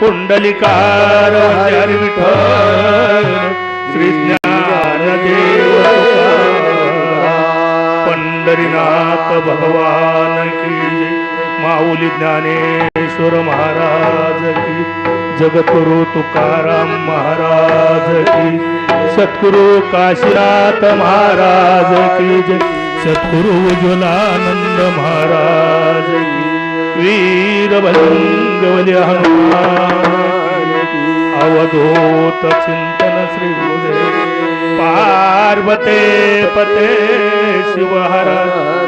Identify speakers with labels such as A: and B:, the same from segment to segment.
A: पुंडलिकार विठ्ठल श्री ज्ञानदेव। पंढरीनाथ भगवान की माऊली ज्ञानेश्वर महाराज की जगतगुरु तुकाराम महाराज की सद्गुरु काशीनाथ महाराज की जय। सद्गुरु उज्ज्वलानंद महाराज की अवधूत चिंतन श्री गुरुदेव पार्वते पते शिवहर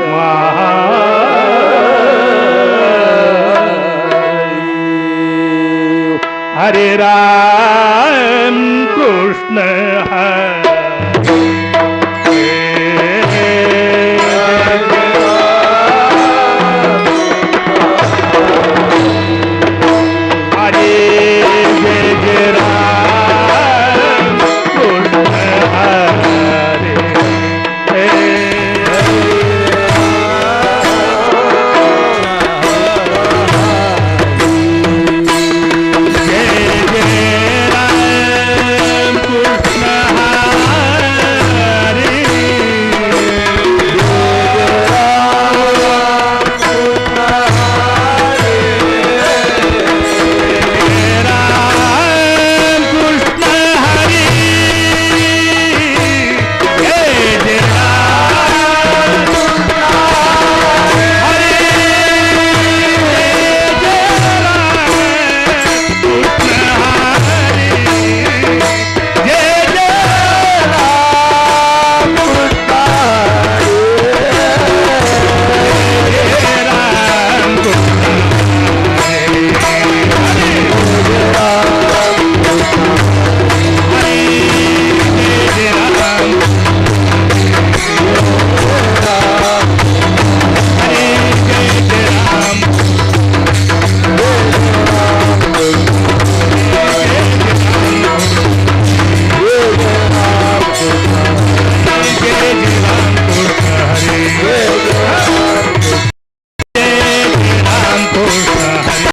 A: महा हरे राम कृष्ण हरे